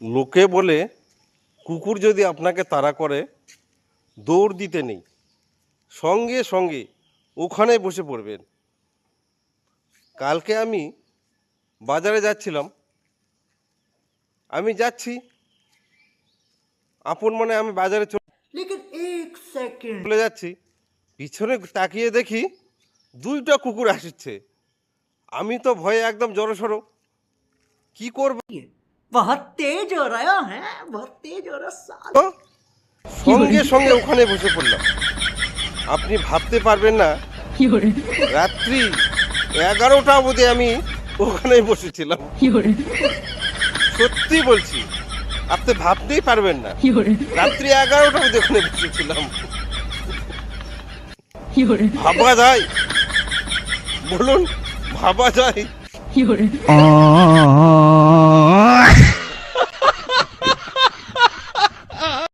লোকে বলে কুকুর যদি আপনাকে তাড়া করে দৌড় দিতে নেই। সঙ্গে সঙ্গে ওখানে বসে পড়বেন। কালকে আমি বাজারে যাচ্ছিলাম। আমি যাচ্ছি। আপন মনে আমি বাজারে চলে যাচ্ছি। পিছনে তাকিয়ে দেখি দুইটা কুকুর আসছে। আমি তো ভয়ে একদম জড়সড়। কি করব? बहुत तेज हो रहा है बहुत तेज हो रहा साल সঙ্গে সঙ্গে ওখানে বসে পড়লাম আপনি ভাবতে পারবেন না রাত্রি এগারোটা অবধি আমি ওখানে বসেছিলাম সত্যি বলছি আপনি ভাবতেই পারবেন না রাত্রি এগারোটা অবধি ওখানে বসেছিলাম ভাবা যায় বলুন ভাবা যায় Ah